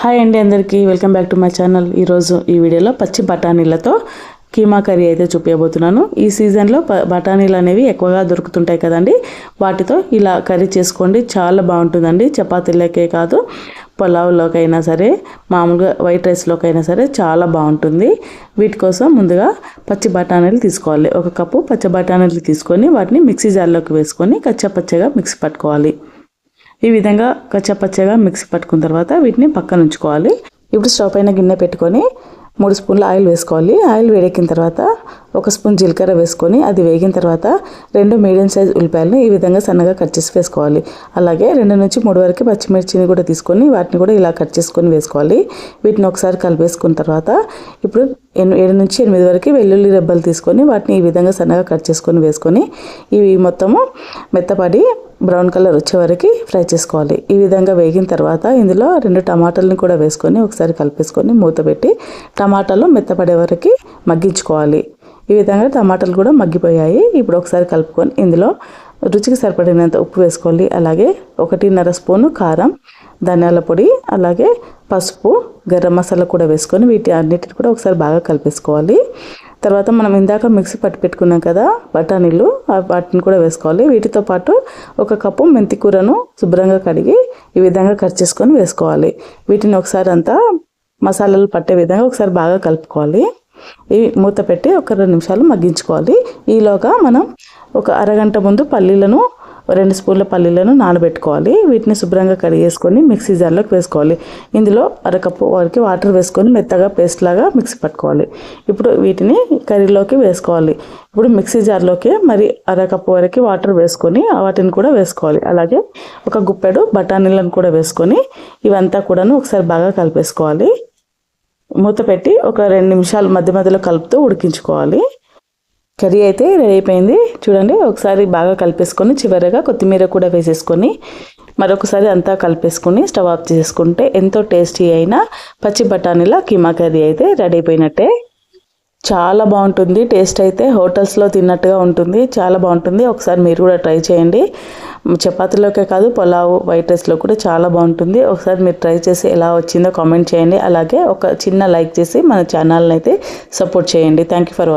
Hi అండి అందరికీ welcome back to my channel. ఈరోజు ఈ వీడియోలో పచ్చి బఠానీలతో కీమా కర్రీ అయితే చూపించబోతున్నాను ఈ సీజన్లో ప బఠానీలు అనేవి ఎక్కువగా దొరుకుతుంటాయి కదండి. వాటితో ఇలా కర్రీ చేసుకోండి చాలా బాగుంటుందండి. చపాతీలకే కాదు పులావ్లోకైనా సరే మామూలుగా వైట్ రైస్లోకైనా సరే చాలా బాగుంటుంది. వీటి కోసం ముందుగా పచ్చి బఠానీలు తీసుకోవాలి. ఒక కప్పు పచ్చి బఠానీలు తీసుకొని వాటిని మిక్సీ జార్లోకి వేసుకొని కచ్చపచ్చగా మిక్సీ పట్టుకోవాలి. ఈ విధంగా కచ్చపచ్చగా మిక్సీ పట్టుకున్న తర్వాత వీటిని పక్కన ఉంచుకోవాలి. ఇప్పుడు స్టవ్ పైన గిన్నె పెట్టుకొని మూడు స్పూన్ల ఆయిల్ వేసుకోవాలి. ఆయిల్ వేడెక్కిన తర్వాత ఒక స్పూన్ జీలకర్ర వేసుకొని అది వేగిన తర్వాత రెండు మీడియం సైజ్ ఉల్లిపాయలను ఈ విధంగా సన్నగా కట్ చేసి వేసుకోవాలి. అలాగే రెండు నుంచి మూడు వరకు పచ్చిమిర్చిని కూడా తీసుకొని వాటిని కూడా ఇలా కట్ చేసుకొని వేసుకోవాలి. వీటిని ఒకసారి కలిపేసుకున్న తర్వాత ఇప్పుడు ఏడు నుంచి ఎనిమిది వరకు వెల్లుల్లి రెబ్బలు తీసుకొని వాటిని ఈ విధంగా సన్నగా కట్ చేసుకొని వేసుకొని ఇవి మొత్తము మెత్తపడి బ్రౌన్ కలర్ వచ్చే వరకు ఫ్రై చేసుకోవాలి. ఈ విధంగా వేగిన తర్వాత ఇందులో రెండు టమాటాలను కూడా వేసుకొని ఒకసారి కలిపేసుకొని మూత పెట్టి టమాటాలు మెత్తపడే వరకు మగ్గించుకోవాలి. ఈ విధంగా టమాటాలు కూడా మగ్గిపోయాయి. ఇప్పుడు ఒకసారి కలుపుకొని ఇందులో రుచికి సరిపడినంత ఉప్పు వేసుకోవాలి. అలాగే ఒకటిన్నర స్పూను కారం ధనియాల పొడి అలాగే పసుపు గరం మసాలా కూడా వేసుకొని వీటి అన్నిటిని కూడా ఒకసారి బాగా కలిపేసుకోవాలి. తర్వాత మనం ఇందాక మిక్సీ పట్టి పెట్టుకున్నాం కదా బఠానీలు వాటిని కూడా వేసుకోవాలి. వీటితో పాటు ఒక కప్పు మెంతి కూరను శుభ్రంగా కడిగి ఈ విధంగా కట్ చేసుకొని వేసుకోవాలి. వీటిని ఒకసారి అంతా మసాలాలు పట్టే విధంగా ఒకసారి బాగా కలుపుకోవాలి. ఇవి మూత పెట్టి ఒక రెండు నిమిషాలు మగ్గించుకోవాలి. ఈలోగా మనం ఒక అరగంట ముందు పల్లీలను రెండు స్పూన్ల పల్లీలను నానబెట్టుకోవాలి. వీటిని శుభ్రంగా కడిగేసుకొని మిక్సీ జార్లోకి వేసుకోవాలి. ఇందులో అరకప్పు వరకు వాటర్ వేసుకొని మెత్తగా పేస్ట్ లాగా మిక్సీ పట్టుకోవాలి. ఇప్పుడు వీటిని కర్రీలోకి వేసుకోవాలి. ఇప్పుడు మిక్సీ జార్లోకి మరి అరకప్పు వరకు వాటర్ వేసుకొని వాటిని కూడా వేసుకోవాలి. అలాగే ఒక గుప్పెడు బఠానీలను కూడా వేసుకొని ఇవంతా కూడాను ఒకసారి బాగా కలిపేసుకోవాలి. మూత పెట్టి ఒక రెండు నిమిషాలు మధ్య మధ్యలో కలుపుతూ ఉడికించుకోవాలి. కర్రీ అయితే రెడీ అయిపోయింది. చూడండి ఒకసారి బాగా కలిపేసుకొని చివరిగా కొత్తిమీర కూడా వేసేసుకొని మరొకసారి అంతా కలిపేసుకొని స్టవ్ ఆఫ్ చేసుకుంటే ఎంతో టేస్టీ అయిన పచ్చి బఠానీల కీమా కర్రీ అయితే రెడీ అయిపోయినట్టే. చాలా బాగుంటుంది టేస్ట్ అయితే హోటల్స్లో తిన్నట్టుగా ఉంటుంది చాలా బాగుంటుంది. ఒకసారి మీరు కూడా ట్రై చేయండి. చపాతీలోకే కాదు పొలావ్ వైట్ రైస్లో కూడా చాలా బాగుంటుంది. ఒకసారి మీరు ట్రై చేసి ఎలా వచ్చిందో కామెంట్ చేయండి. అలాగే ఒక చిన్న లైక్ చేసి మన ఛానల్ని అయితే సపోర్ట్ చేయండి. Thank you for